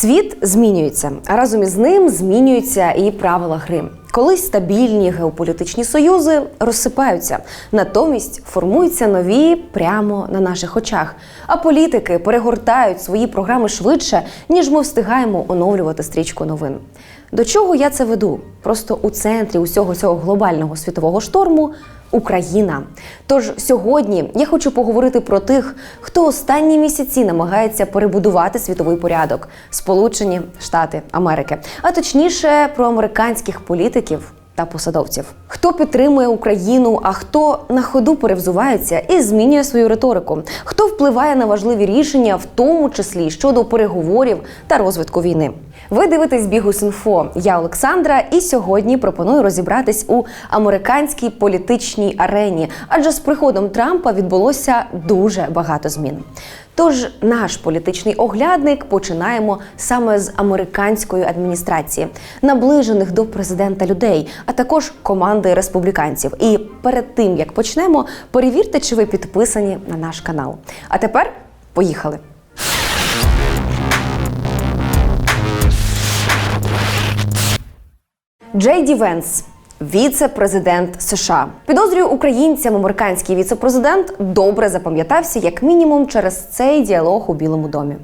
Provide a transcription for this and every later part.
Світ змінюється, а разом із ним змінюються і правила гри. Колись стабільні геополітичні союзи розсипаються, натомість формуються нові прямо на наших очах. А політики перегортають свої програми швидше, ніж ми встигаємо оновлювати стрічку новин. До чого я це веду? Просто у центрі усього цього глобального світового шторму Україна. Тож сьогодні я хочу поговорити про тих, хто останні місяці намагається перебудувати світовий порядок Сполучені Штати Америки, а точніше про американських політиків. Та посадовців, хто підтримує Україну, а хто на ходу перевзувається і змінює свою риторику, хто впливає на важливі рішення, в тому числі щодо переговорів та розвитку війни. Ви дивитесь Бігус.Інфо. Я Олександра, і сьогодні пропоную розібратись у американській політичній арені, адже з приходом Трампа відбулося дуже багато змін. Тож наш політичний оглядник починаємо саме з американської адміністрації, наближених до президента людей, а також команди республіканців. І перед тим як почнемо, перевірте, чи ви підписані на наш канал. А тепер поїхали. Джей Ді Венс. Віце-президент США підозрюю українцям, американський віце-президент добре запам'ятався як мінімум через цей діалог у Білому домі.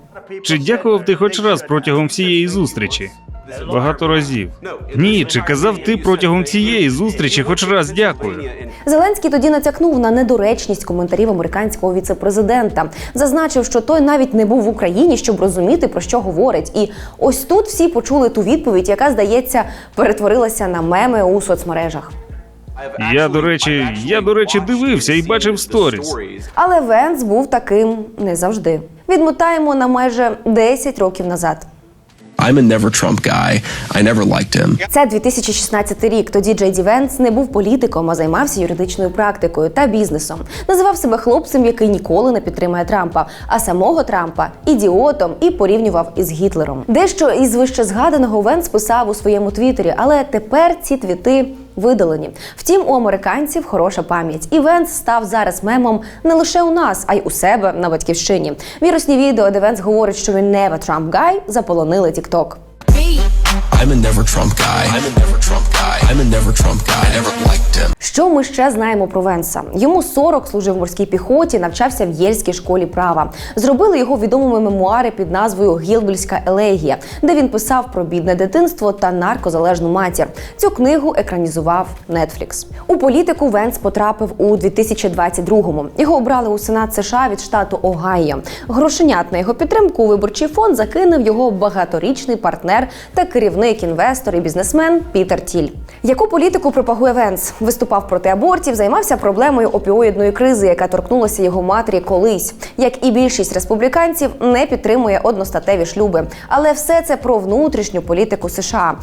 Чи дякував ти хоч раз протягом всієї зустрічі? Багато разів. Ні, чи казав ти протягом цієї зустрічі хоч раз дякую? Зеленський тоді натякнув на недоречність коментарів американського віце-президента, зазначив, що той навіть не був в Україні, щоб розуміти про що говорить. І ось тут всі почули ту відповідь, яка здається перетворилася на меми у соцмережах. Я до речі, я до речі дивився і бачив сторіс. Але Венс був таким не завжди. Відмотаємо на майже 10 років назад. I'm a never Trump guy. I never liked him. Це 2016 рік. Тоді Джей Ді Венс не був політиком, а займався юридичною практикою та бізнесом. Називав себе хлопцем, який ніколи не підтримує Трампа, а самого Трампа ідіотом і порівнював із Гітлером. Дещо із вище згаданого Венс писав у своєму твіттері, але тепер ці твіти. Видалені. Втім, у американців хороша пам'ять. Івент став зараз мемом не лише у нас, а й у себе на батьківщині. Вірусні відео, де Венс говорить, що він нева Трамп Гай заполонили Тікток. I'm a never Trump guy. I'm a never Trump guy. I'm a never Trump guy. I never liked him. Що ми ще знаємо про Венса? Йому 40, служив в морській піхоті, навчався в Єльській школі права. Зробили його відомими мемуари під назвою Гілбельська елегія, де він писав про бідне дитинство та наркозалежну матір. Цю книгу екранізував Netflix. У політику Венс потрапив у 2022-му. Його обрали у Сенат США від штату Огайо. Грошенят на його підтримку у виборчий фонд закинув його багаторічний партнер та керівник, інвестор і бізнесмен Пітер Тіль. Яку політику пропагує Венс? Виступав проти абортів, займався проблемою опіоїдної кризи, яка торкнулася його матері колись. Як і більшість республіканців, не підтримує одностатеві шлюби. Але все це про внутрішню політику США.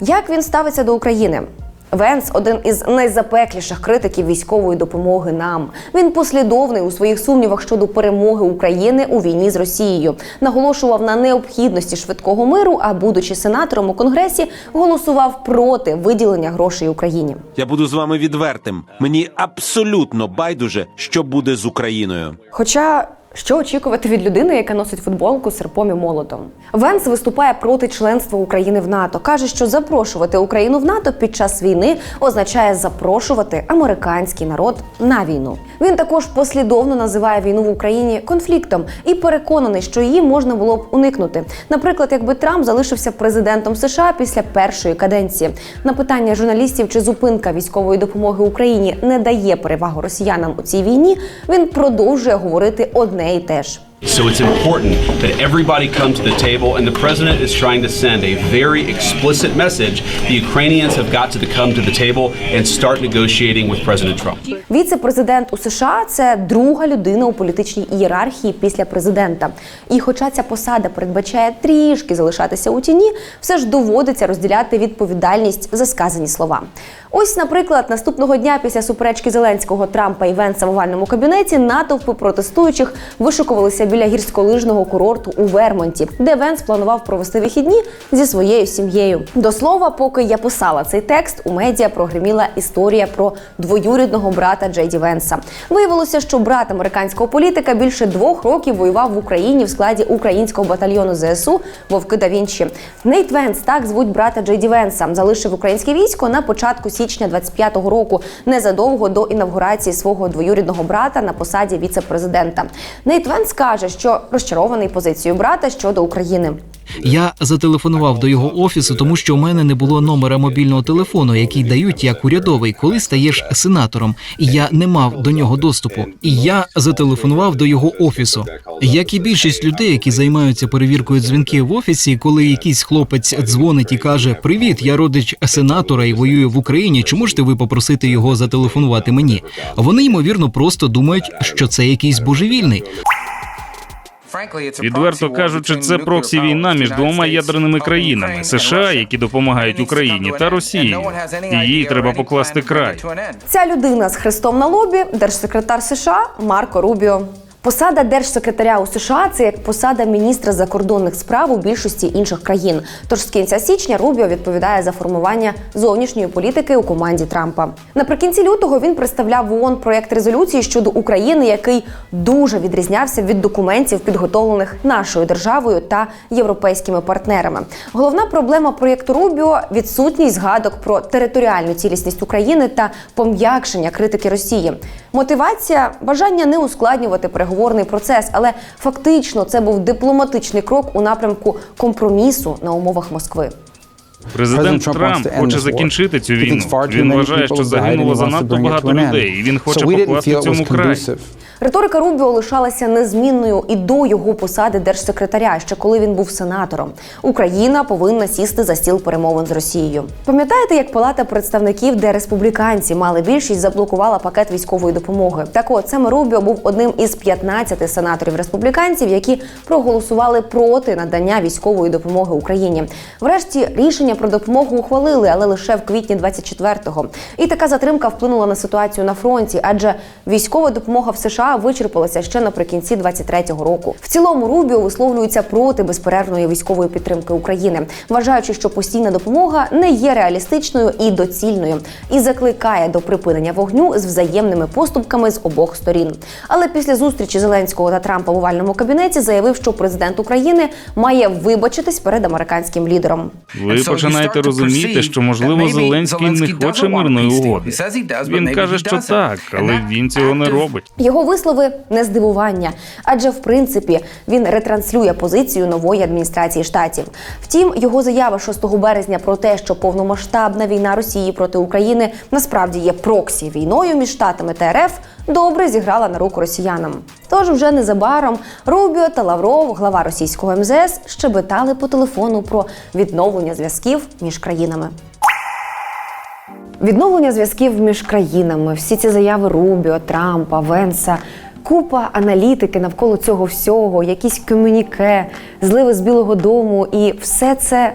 Як він ставиться до України? Венс один із найзапекліших критиків військової допомоги нам. Він послідовний у своїх сумнівах щодо перемоги України у війні з Росією. Наголошував на необхідності швидкого миру. А будучи сенатором у конгресі, голосував проти виділення грошей Україні. Я буду з вами відвертим. Мені абсолютно байдуже, що буде з Україною. Хоча що очікувати від людини, яка носить футболку серпом і молотом? Венс виступає проти членства України в НАТО. каже, що запрошувати Україну в НАТО під час війни означає запрошувати американський народ на війну. Він також послідовно називає війну в Україні конфліктом і переконаний, що її можна було б уникнути. Наприклад, якби Трамп залишився президентом США після першої каденції. На питання журналістів, чи зупинка військової допомоги Україні не дає перевагу росіянам у цій війні, він продовжує говорити одне і те ж. So it's important that everybody come to the table, and the president is trying to send a very explicit message. The Ukrainians have got to come to the table and start negotiating with President Trump. Віце-президент у США це друга людина у політичній ієрархії після президента. І, хоча ця посада передбачає трішки залишатися у тіні, все ж доводиться розділяти відповідальність за сказані слова. Ось, наприклад, наступного дня після суперечки Зеленського Трампа і Венса в овальному кабінеті натовпи протестуючих вишукувалися біля гірськолижного курорту у Вермонті, де Венс планував провести вихідні зі своєю сім'єю. До слова, поки я писала цей текст, у медіа прогреміла історія про двоюрідного брата Джейді Венса. Виявилося, що брат американського політика більше двох років воював в Україні в складі українського батальйону ЗСУ Вовки да Вінчі. Нейт Венс, так звуть брата Джейді Венса, залишив українське військо на початку січня 25-го року, незадовго до інавгурації свого двоюрідного брата на посаді віце-президента. Нейт Венс каже, що розчарований позицією брата щодо України. Я зателефонував до його офісу, тому що у мене не було номера мобільного телефону, який дають як урядовий, коли стаєш сенатором. І я не мав до нього доступу. І я зателефонував до його офісу. Як і більшість людей, які займаються перевіркою дзвінків в офісі, коли якийсь хлопець дзвонить і каже: Привіт, я родич сенатора і воюю в Україні. Чи можете ви попросити його зателефонувати мені? Вони ймовірно просто думають, що це якийсь божевільний. Відверто кажучи, це проксі війна між двома ядерними країнами США, які допомагають Україні, та Росією. І їй треба покласти край. Ця людина з хрестом на лобі, держсекретар США Марко Рубіо. Посада держсекретаря у США це як посада міністра закордонних справ у більшості інших країн. Тож з кінця січня Рубіо відповідає за формування зовнішньої політики у команді Трампа. Наприкінці лютого він представляв в ООН проєкт резолюції щодо України, який дуже відрізнявся від документів, підготовлених нашою державою та європейськими партнерами. Головна проблема проєкту Рубіо відсутність згадок про територіальну цілісність України та пом'якшення критики Росії. Мотивація бажання не ускладнювати переговорний процес, але фактично це був дипломатичний крок у напрямку компромісу на умовах Москви. Президент Трамп хоче закінчити цю війну. Він вважає, що загинуло занадто багато людей, і він хоче покласти цьому край. Риторика Рубіо лишалася незмінною і до його посади держсекретаря, ще коли він був сенатором. Україна повинна сісти за стіл перемовин з Росією. Пам'ятаєте, як Палата представників, де республіканці мали більшість, заблокувала пакет військової допомоги? Так от саме Рубіо був одним із 15 сенаторів республіканців, які проголосували проти надання військової допомоги Україні. Врешті рішення про допомогу ухвалили, але лише в квітні 24-го. І така затримка вплинула на ситуацію на фронті, адже військова допомога в США вичерпалася ще наприкінці 23-го року. В цілому Рубіо висловлюється проти безперервної військової підтримки України, вважаючи, що постійна допомога не є реалістичною і доцільною, і закликає до припинення вогню з взаємними поступками з обох сторін. Але після зустрічі Зеленського та Трампа в овальному кабінеті заявив, що президент України має вибачитись перед американським лідером. Ви починаєте розуміти, що можливо Зеленський не хоче мирної угоди. Він каже, що так, але він цього не робить. Його вислови не здивування, адже в принципі він ретранслює позицію нової адміністрації штатів. Втім, його заява 6 березня про те, що повномасштабна війна Росії проти України насправді є проксі війною між штатами та РФ, добре зіграла на руку росіянам. Тож вже незабаром Рубіо та Лавров, глава російського МЗС, щебетали по телефону про відновлення зв'язків між країнами. Відновлення зв'язків між країнами, всі ці заяви Рубіо, Трампа, Венса. Купа аналітики навколо цього всього, якісь комюніке, зливи з Білого Дому, і все це.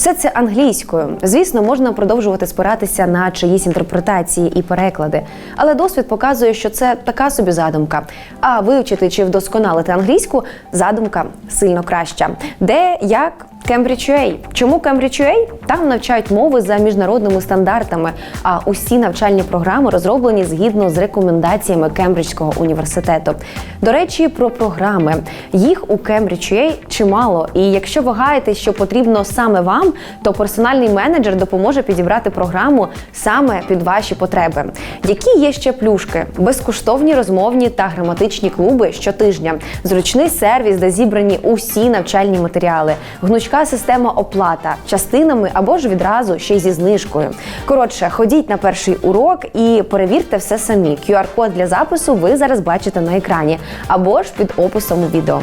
Все це англійською. Звісно, можна продовжувати спиратися на чиїсь інтерпретації і переклади, але досвід показує, що це така собі задумка. А вивчити чи вдосконалити англійську задумка сильно краща. Де як Cambridge UA. Чому Cambridge UA? Там навчають мови за міжнародними стандартами, а усі навчальні програми розроблені згідно з рекомендаціями Кембриджського університету. До речі, про програми їх у Cambridge UA чимало. І якщо вагаєте, що потрібно саме вам, то персональний менеджер допоможе підібрати програму саме під ваші потреби. Які є ще плюшки? Безкоштовні розмовні та граматичні клуби щотижня, зручний сервіс, де зібрані усі навчальні матеріали, гнучка система оплата частинами або ж відразу ще й зі знижкою. Коротше, ходіть на перший урок і перевірте все самі. QR-код для запису ви зараз бачите на екрані або ж під описом у відео.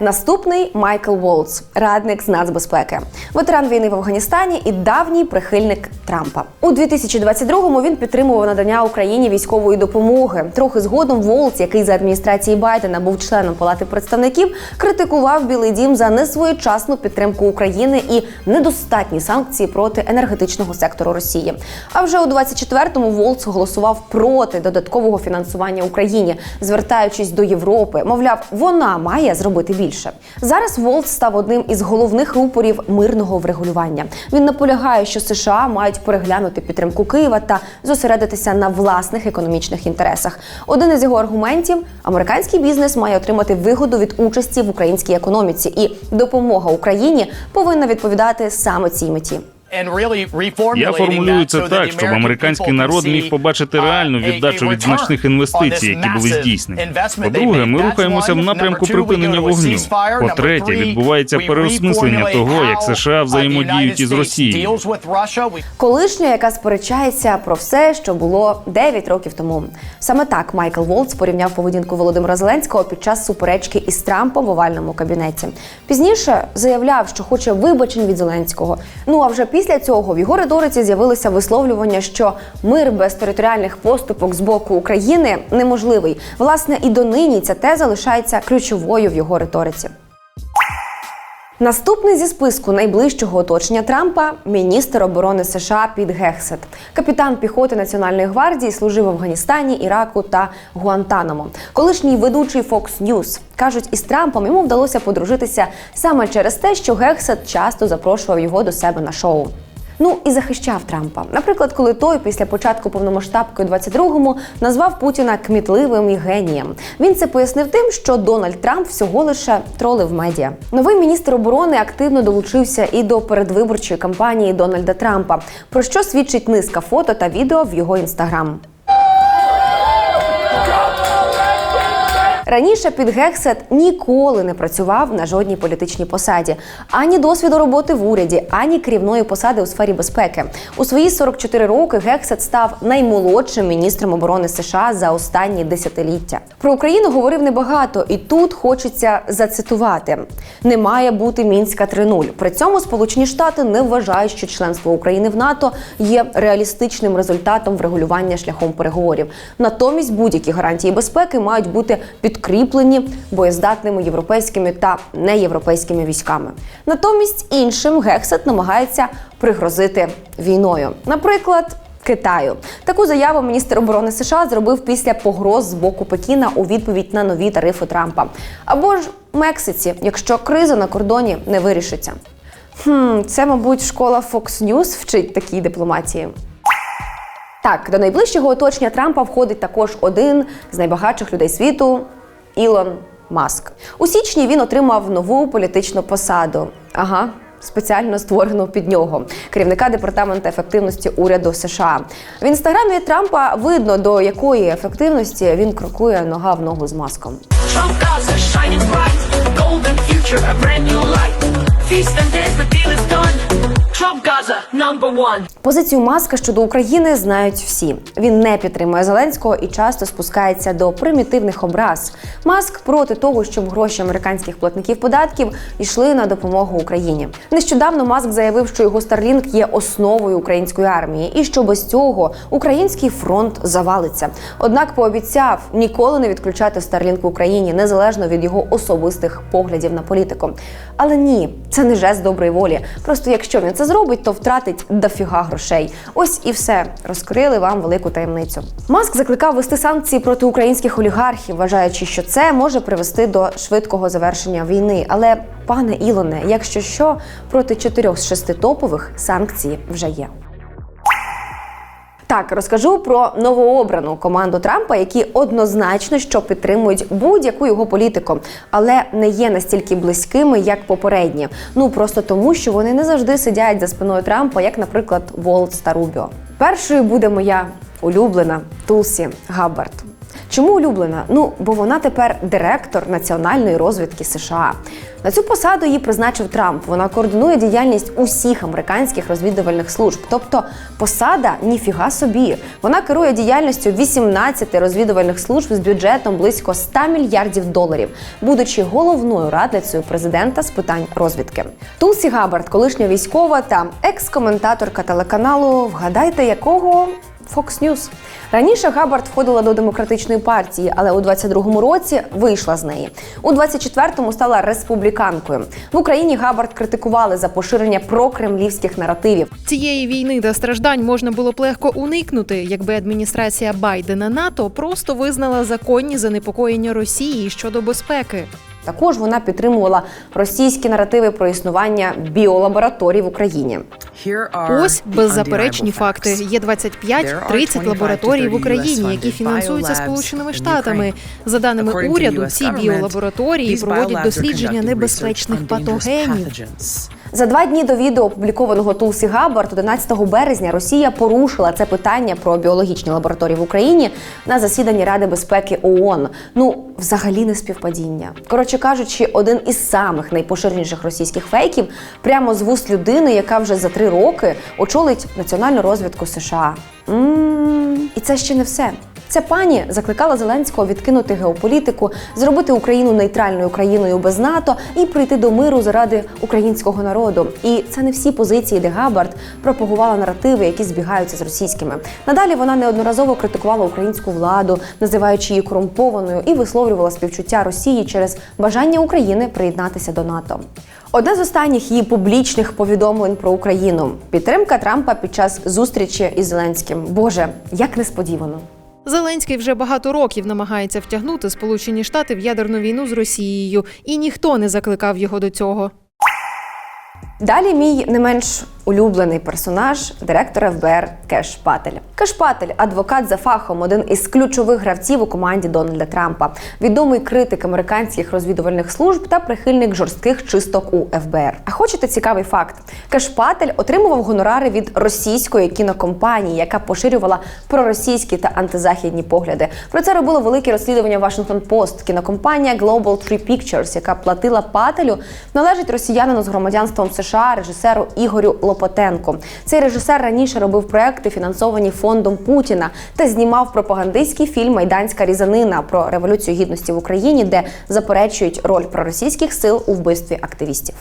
Наступний Майкл Волц, радник з нацбезпеки, ветеран війни в Афганістані і давній прихильник Трампа. У 2022-му він підтримував надання Україні військової допомоги. Трохи згодом Волц, який за адміністрації Байдена був членом Палати представників, критикував Білий Дім за несвоєчасну підтримку України і недостатні санкції проти енергетичного сектору Росії. А вже у 24-му Волц голосував проти додаткового фінансування Україні, звертаючись до Європи. Мовляв, вона має зробити більше. Зараз Волт став одним із головних рупорів мирного врегулювання. Він наполягає, що США мають переглянути підтримку Києва та зосередитися на власних економічних інтересах. Один із його аргументів: американський бізнес має отримати вигоду від участі в українській економіці, і допомога Україні повинна відповідати саме цій меті. Я формулюю це так, щоб американський народ міг побачити реальну віддачу від значних інвестицій, які були здійснені. По-друге, ми рухаємося в напрямку припинення вогню. По-третє, відбувається переосмислення того, як США взаємодіють із Росією. Колишня, яка сперечається про все, що було 9 років тому. Саме так Майкл Волц порівняв поведінку Володимира Зеленського під час суперечки із Трампом в овальному кабінеті. Пізніше заявляв, що хоче вибачень від Зеленського. Ну а вже після цього в його риториці з'явилися висловлювання, що мир без територіальних поступок з боку України неможливий. Власне, і донині ця теза лишається ключовою в його риториці. Наступний зі списку найближчого оточення Трампа міністр оборони США Піт Гексет. Капітан піхоти Національної гвардії служив в Афганістані, Іраку та Гуантанамо. Колишній ведучий Fox News. кажуть, із Трампом йому вдалося подружитися саме через те, що Гексет часто запрошував його до себе на шоу. Ну і захищав Трампа. Наприклад, коли той після початку повномасштабки у 22-му назвав Путіна кмітливим і генієм. Він це пояснив тим, що Дональд Трамп всього лише тролив медіа. Новий міністр оборони активно долучився і до передвиборчої кампанії Дональда Трампа, про що свідчить низка фото та відео в його інстаграм. Раніше під Гексет ніколи не працював на жодній політичній посаді, ані досвіду роботи в уряді, ані керівної посади у сфері безпеки. У свої 44 роки Гексет став наймолодшим міністром оборони США за останні десятиліття. Про Україну говорив небагато, і тут хочеться зацитувати: не має бути мінська 3.0. При цьому Сполучені Штати не вважають, що членство України в НАТО є реалістичним результатом врегулювання шляхом переговорів. Натомість будь-які гарантії безпеки мають бути підкріплені боєздатними європейськими та неєвропейськими військами. Натомість іншим Гексет намагається пригрозити війною. Наприклад. Китаю таку заяву міністр оборони США зробив після погроз з боку Пекіна у відповідь на нові тарифи Трампа. Або ж Мексиці, якщо криза на кордоні не вирішиться. Хм, це, мабуть, школа Fox News вчить такій дипломатії. Так, до найближчого оточення Трампа входить також один з найбагатших людей світу Ілон Маск. У січні він отримав нову політичну посаду. Ага. Спеціально створену під нього керівника департаменту ефективності уряду США. В інстаграмі Трампа видно до якої ефективності він крокує нога в ногу з маском. Trump Gaza shining bright, golden future, a brand new light. Позицію Маска щодо України знають всі. Він не підтримує Зеленського і часто спускається до примітивних образ. Маск проти того, щоб гроші американських платників податків йшли на допомогу Україні. Нещодавно Маск заявив, що його Starlink є основою української армії, і що без цього український фронт завалиться. Однак пообіцяв ніколи не відключати Starlink в Україні, незалежно від його особистих поглядів на політику. Але ні, це не жест доброї волі. Просто якщо він це зробить, то втратить дофіга грошей. Ось і все розкрили вам велику таємницю. Маск закликав вести санкції проти українських олігархів, вважаючи, що це може привести до швидкого завершення війни. Але пане Ілоне, якщо що, проти чотирьох з шести топових санкції вже є. Так, розкажу про новообрану команду Трампа, які однозначно що підтримують будь-яку його політику, але не є настільки близькими, як попередні. Ну просто тому, що вони не завжди сидять за спиною Трампа, як, наприклад, Волц та Рубіо. Першою буде моя улюблена Тулсі Габбард. Чому улюблена? Ну бо вона тепер директор національної розвідки США. На цю посаду її призначив Трамп. Вона координує діяльність усіх американських розвідувальних служб. Тобто посада ніфіга собі. Вона керує діяльністю 18 розвідувальних служб з бюджетом близько 100 мільярдів доларів, будучи головною радницею президента з питань розвідки. Тулсі Габбард, колишня військова та екс-коментаторка телеканалу. Вгадайте, якого Fox News. Раніше Габбард входила до демократичної партії, але у 22-му році вийшла з неї. У 24-му стала республіканкою. В Україні Габбард критикували за поширення прокремлівських наративів. Цієї війни та страждань можна було б легко уникнути, якби адміністрація Байдена НАТО просто визнала законні занепокоєння Росії щодо безпеки. Також вона підтримувала російські наративи про існування біолабораторій в Україні. Ось беззаперечні факти. Є 25-30 лабораторій в Україні, які фінансуються Сполученими Штатами. За даними уряду, ці біолабораторії проводять дослідження небезпечних патогенів. За два дні до відео, опублікованого Тулсі Габбард, 11 березня Росія порушила це питання про біологічні лабораторії в Україні на засіданні Ради безпеки ООН. Ну, взагалі не співпадіння. Коротше кажучи, один із самих найпоширеніших російських фейків прямо з вуст людини, яка вже за три роки очолить національну розвідку США. м І це ще не все. Ця пані закликала Зеленського відкинути геополітику, зробити Україну нейтральною країною без НАТО і прийти до миру заради українського народу. І це не всі позиції, де Габард пропагувала наративи, які збігаються з російськими. Надалі вона неодноразово критикувала українську владу, називаючи її корумпованою, і висловлювала співчуття Росії через бажання України приєднатися до НАТО. Одне з останніх її публічних повідомлень про Україну підтримка Трампа під час зустрічі із Зеленським. Боже, як несподівано. Зеленський вже багато років намагається втягнути Сполучені Штати в ядерну війну з Росією, і ніхто не закликав його до цього. Далі мій не менш улюблений персонаж директора ФБР Кеш Патель. Кеш Патель, адвокат за фахом, один із ключових гравців у команді Дональда Трампа, відомий критик американських розвідувальних служб та прихильник жорстких чисток у ФБР. А хочете цікавий факт? Кеш Патель отримував гонорари від російської кінокомпанії, яка поширювала проросійські та антизахідні погляди. Про це робило велике розслідування Washington Post. Кінокомпанія Global Tree Pictures, яка платила Пателю, належить росіянину з громадянством США, режисеру Ігорю Лопотенко. Цей режисер раніше робив проекти, фінансовані фондом Путіна, та знімав пропагандистський фільм Майданська різанина про революцію гідності в Україні, де заперечують роль проросійських сил у вбивстві активістів.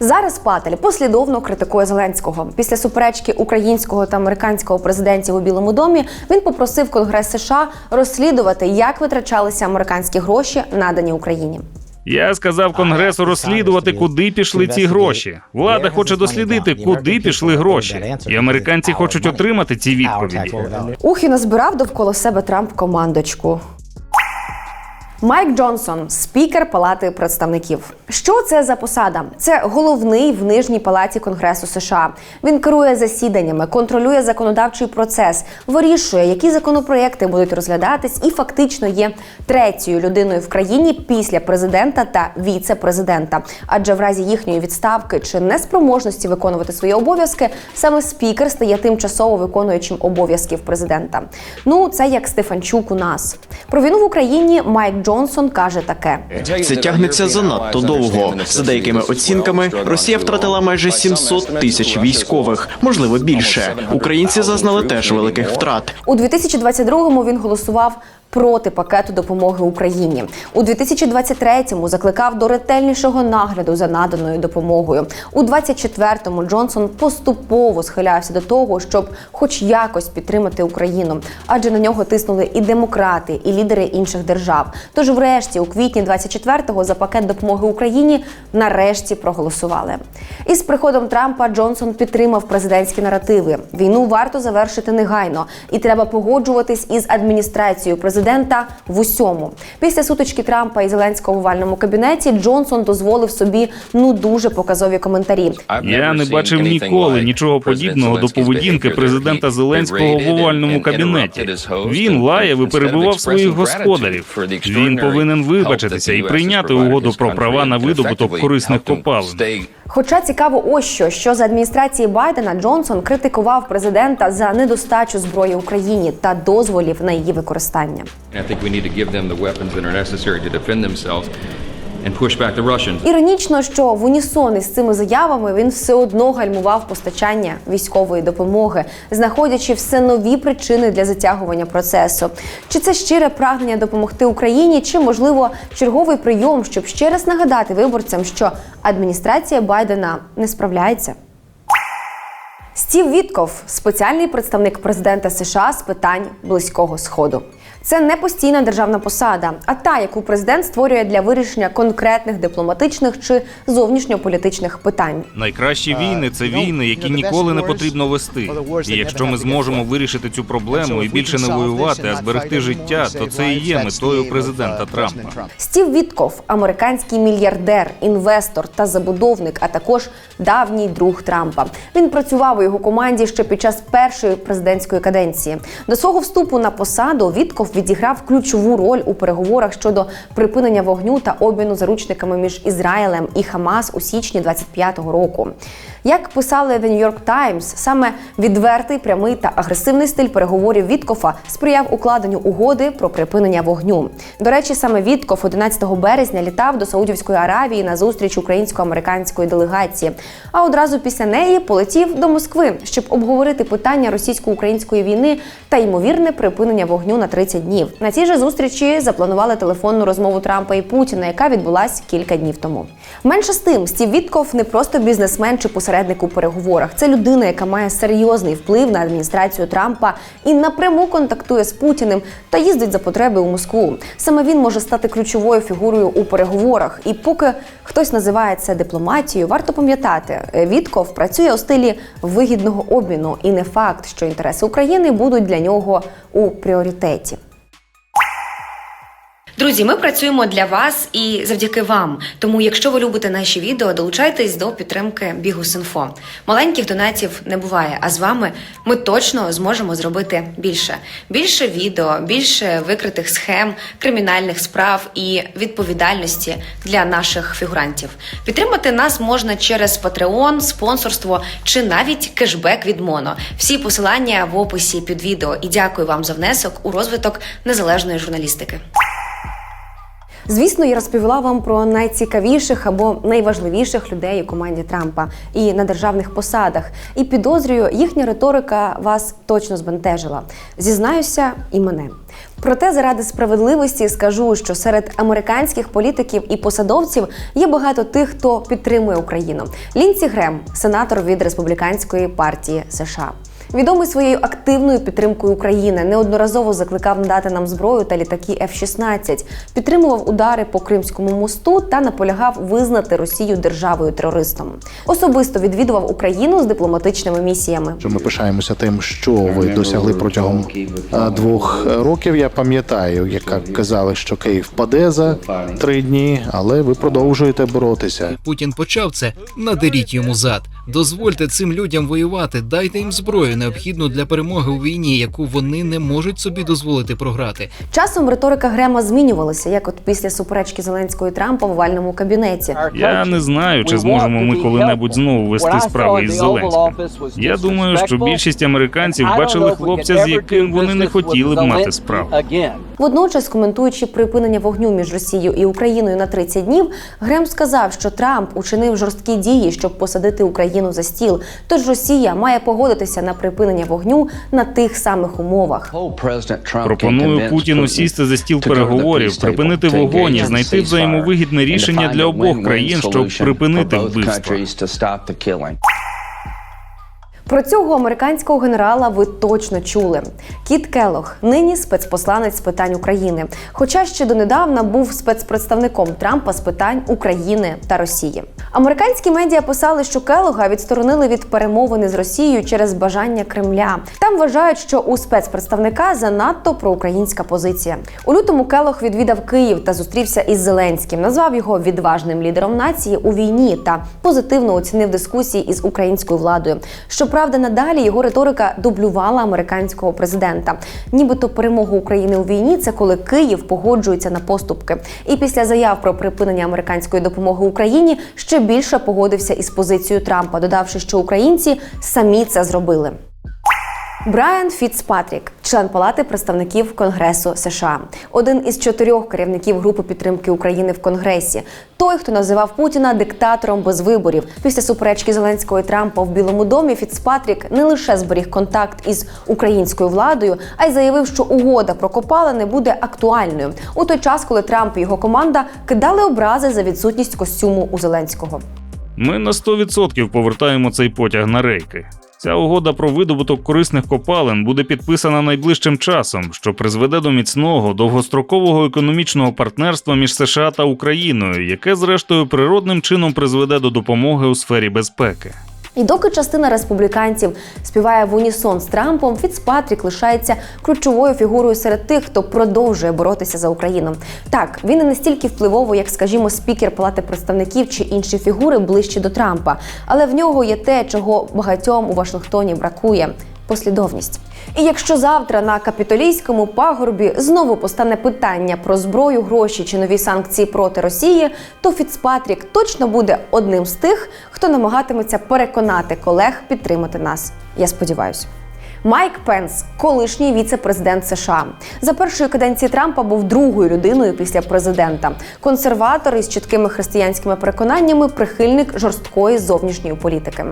Зараз Патель послідовно критикує Зеленського. Після суперечки українського та американського президентів у Білому домі він попросив Конгрес США розслідувати, як витрачалися американські гроші, надані Україні. Я сказав Конгресу розслідувати, куди пішли ці гроші. Влада хоче дослідити, куди пішли гроші, і американці хочуть отримати ці відповіді. Ухіна збирав довкола себе Трамп командочку. Майк Джонсон, спікер Палати представників. Що це за посада? Це головний в нижній палаті Конгресу США. Він керує засіданнями, контролює законодавчий процес, вирішує, які законопроекти будуть розглядатись, і фактично є третьою людиною в країні після президента та віце-президента. Адже в разі їхньої відставки чи неспроможності виконувати свої обов'язки, саме спікер стає тимчасово виконуючим обов'язків президента. Ну це як Стефанчук у нас. Про війну в Україні Майк Джонсон каже таке: Це тягнеться занадто довго. За деякими оцінками, Росія втратила майже 700 тисяч військових, можливо більше. Українці зазнали теж великих втрат. у 2022-му він голосував. Проти пакету допомоги Україні у 2023-му закликав до ретельнішого нагляду за наданою допомогою. У 24-му Джонсон поступово схилявся до того, щоб хоч якось підтримати Україну, адже на нього тиснули і демократи, і лідери інших держав. Тож, врешті, у квітні 24-го за пакет допомоги Україні нарешті проголосували. Із приходом Трампа Джонсон підтримав президентські наративи. Війну варто завершити негайно, і треба погоджуватись із адміністрацією президента в усьому. Після сутички Трампа і Зеленського в овальному кабінеті Джонсон дозволив собі ну дуже показові коментарі. Я не бачив ніколи нічого подібного до поведінки президента Зеленського в овальному кабінеті. Він лаяв і перебував своїх господарів. Він повинен вибачитися і прийняти угоду про права на видобуток корисних копалин. Хоча цікаво, ось що, що за адміністрації Байдена Джонсон критикував президента за недостачу зброї Україні та дозволів на її використання. And push back the Russians. Іронічно, що в унісон із цими заявами він все одно гальмував постачання військової допомоги, знаходячи все нові причини для затягування процесу. Чи це щире прагнення допомогти Україні, чи можливо черговий прийом, щоб ще раз нагадати виборцям, що адміністрація Байдена не справляється. Стів Вітков, спеціальний представник президента США з питань близького сходу. Це не постійна державна посада, а та, яку президент створює для вирішення конкретних дипломатичних чи зовнішньополітичних питань. Найкращі війни це війни, які ніколи не потрібно вести. І якщо ми зможемо вирішити цю проблему і більше не воювати, а зберегти життя, то це і є метою президента Трампа. Стів Вітков, американський мільярдер, інвестор та забудовник, а також давній друг Трампа. Він працював у його команді ще під час першої президентської каденції. До свого вступу на посаду Вітков відіграв ключову роль у переговорах щодо припинення вогню та обміну заручниками між Ізраїлем і Хамас у січні 25-го року. Як писали The New York Times, саме відвертий, прямий та агресивний стиль переговорів Віткофа сприяв укладенню угоди про припинення вогню. До речі, саме Вітков 11 березня літав до Саудівської Аравії на зустріч українсько-американської делегації. А одразу після неї полетів до Москви, щоб обговорити питання російсько-української війни та ймовірне припинення вогню на 30 днів. На цій же зустрічі запланували телефонну розмову Трампа і Путіна, яка відбулась кілька днів тому. Менше з тим, Стів Вітков не просто бізнесмен чи посередник у переговорах. Це людина, яка має серйозний вплив на адміністрацію Трампа і напряму контактує з Путіним та їздить за потреби у Москву. Саме він може стати ключовою фігурою у переговорах. І поки хтось називає це дипломатією, варто пам'ятати, Вітков працює у стилі вигідного обміну, і не факт, що інтереси України будуть для нього у пріоритеті. Друзі, ми працюємо для вас і завдяки вам. Тому, якщо ви любите наші відео, долучайтесь до підтримки Бігус.Інфо. Маленьких донатів не буває. А з вами ми точно зможемо зробити більше. Більше відео, більше викритих схем, кримінальних справ і відповідальності для наших фігурантів. Підтримати нас можна через Patreon, спонсорство чи навіть кешбек від Моно. Всі посилання в описі під відео. І дякую вам за внесок у розвиток незалежної журналістики. Звісно, я розповіла вам про найцікавіших або найважливіших людей у команді Трампа і на державних посадах. І підозрюю, їхня риторика вас точно збентежила. Зізнаюся, і мене. Проте, заради справедливості скажу, що серед американських політиків і посадовців є багато тих, хто підтримує Україну. Лінці Грем, сенатор від республіканської партії США. Відомий своєю активною підтримкою України, неодноразово закликав надати нам зброю та літаки F-16, підтримував удари по Кримському мосту та наполягав визнати Росію державою терористом. Особисто відвідував Україну з дипломатичними місіями. Ми пишаємося тим, що ви досягли протягом двох років. Я пам'ятаю, як казали, що Київ паде за три дні, але ви продовжуєте боротися. Путін почав це. Надеріть йому зад. Дозвольте цим людям воювати, дайте їм зброю, необхідну для перемоги у війні, яку вони не можуть собі дозволити програти. Часом риторика Грема змінювалася, як от після суперечки Зеленського і Трампа в овальному кабінеті. Я не знаю, чи зможемо ми коли-небудь знову вести справи із Зеленським. Я думаю, що більшість американців бачили хлопця, з яким вони не хотіли б мати справу. Водночас, коментуючи припинення вогню між Росією і Україною на 30 днів, Грем сказав, що Трамп учинив жорсткі дії, щоб посадити Україну за стіл. Тож Росія має погодитися на припинення вогню на тих самих умовах. Пропоную Путіну сісти за стіл переговорів, припинити вогонь і знайти взаємовигідне рішення для обох країн, щоб припинити вбивство. Про цього американського генерала ви точно чули. Кіт Келох, нині спецпосланець з питань України. Хоча ще донедавна був спецпредставником Трампа з питань України та Росії. Американські медіа писали, що Келога відсторонили від перемовини з Росією через бажання Кремля. Там вважають, що у спецпредставника занадто проукраїнська позиція. У лютому Келох відвідав Київ та зустрівся із Зеленським, назвав його відважним лідером нації у війні та позитивно оцінив дискусії із українською владою. Щоправда, надалі його риторика дублювала американського президента. Нібито перемога України у війні це коли Київ погоджується на поступки. І після заяв про припинення американської допомоги Україні ще більше погодився із позицією Трампа, додавши, що українці самі це зробили. Брайан Фіцпатрік, член Палати представників Конгресу США, один із чотирьох керівників групи підтримки України в Конгресі. той, хто називав Путіна диктатором без виборів. Після суперечки Зеленського і Трампа в Білому домі Фіцпатрік не лише зберіг контакт із українською владою, а й заявив, що угода про копалини буде актуальною у той час, коли Трамп і його команда кидали образи за відсутність костюму у Зеленського. Ми на 100% повертаємо цей потяг на рейки. Ця угода про видобуток корисних копалин буде підписана найближчим часом, що призведе до міцного довгострокового економічного партнерства між США та Україною, яке зрештою природним чином призведе до допомоги у сфері безпеки. І доки частина республіканців співає в унісон з Трампом, Фіцпатрік лишається ключовою фігурою серед тих, хто продовжує боротися за Україну. Так, він не настільки впливовий, як, скажімо, спікер Палати представників чи інші фігури ближче до Трампа, але в нього є те, чого багатьом у Вашингтоні бракує послідовність. І якщо завтра на капітолійському пагорбі знову постане питання про зброю, гроші чи нові санкції проти Росії, то Фіцпатрік точно буде одним з тих, хто намагатиметься переконати колег підтримати нас. Я сподіваюся. Майк Пенс, колишній віце-президент США, за першої каденції Трампа був другою людиною після президента. Консерватор із чіткими християнськими переконаннями, прихильник жорсткої зовнішньої політики.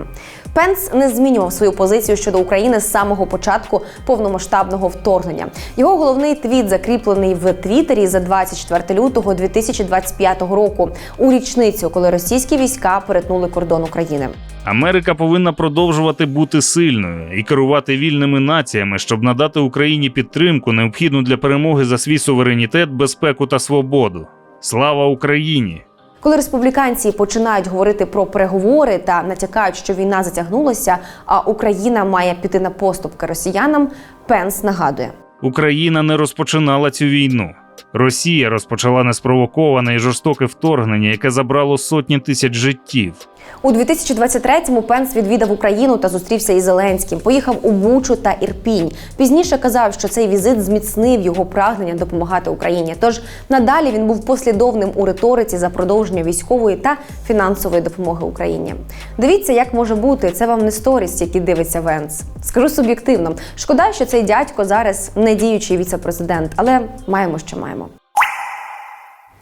Пенс не змінював свою позицію щодо України з самого початку повномасштабного вторгнення. Його головний твіт закріплений в Твіттері за 24 лютого 2025 року у річницю, коли російські війська перетнули кордон України. Америка повинна продовжувати бути сильною і керувати вільними націями, щоб надати Україні підтримку, необхідну для перемоги за свій суверенітет, безпеку та свободу. Слава Україні! Коли республіканці починають говорити про переговори та натякають, що війна затягнулася, а Україна має піти на поступки росіянам, Пенс нагадує. Україна не розпочинала цю війну. Росія розпочала неспровоковане і жорстоке вторгнення, яке забрало сотні тисяч життів. У 2023-му Пенс відвідав Україну та зустрівся із Зеленським. Поїхав у Бучу та Ірпінь. Пізніше казав, що цей візит зміцнив його прагнення допомагати Україні. Тож надалі він був послідовним у риториці за продовження військової та фінансової допомоги Україні. Дивіться, як може бути. Це вам не сторіс, які дивиться Венс. Скажу суб'єктивно. Шкода, що цей дядько зараз не діючий віце-президент, але маємо, що маємо.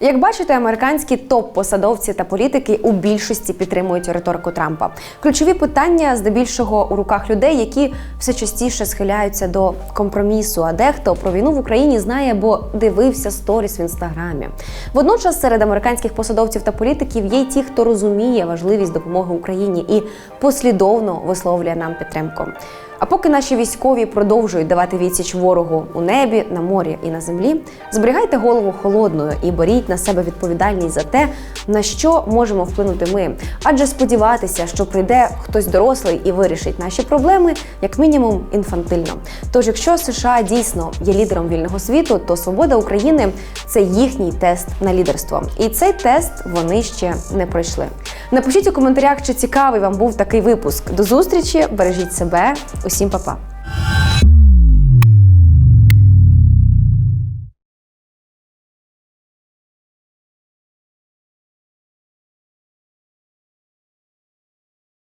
Як бачите, американські топ-посадовці та політики у більшості підтримують риторику Трампа. Ключові питання здебільшого у руках людей, які все частіше схиляються до компромісу. А дехто про війну в Україні знає, бо дивився сторіс в інстаграмі. Водночас серед американських посадовців та політиків є й ті, хто розуміє важливість допомоги Україні і послідовно висловлює нам підтримку. А поки наші військові продовжують давати відсіч ворогу у небі, на морі і на землі, зберігайте голову холодною і беріть на себе відповідальність за те, на що можемо вплинути ми. Адже сподіватися, що прийде хтось дорослий і вирішить наші проблеми, як мінімум, інфантильно. Тож, якщо США дійсно є лідером вільного світу, то свобода України це їхній тест на лідерство. І цей тест вони ще не пройшли. Напишіть у коментарях, чи цікавий вам був такий випуск. До зустрічі, бережіть себе, Усім па-па!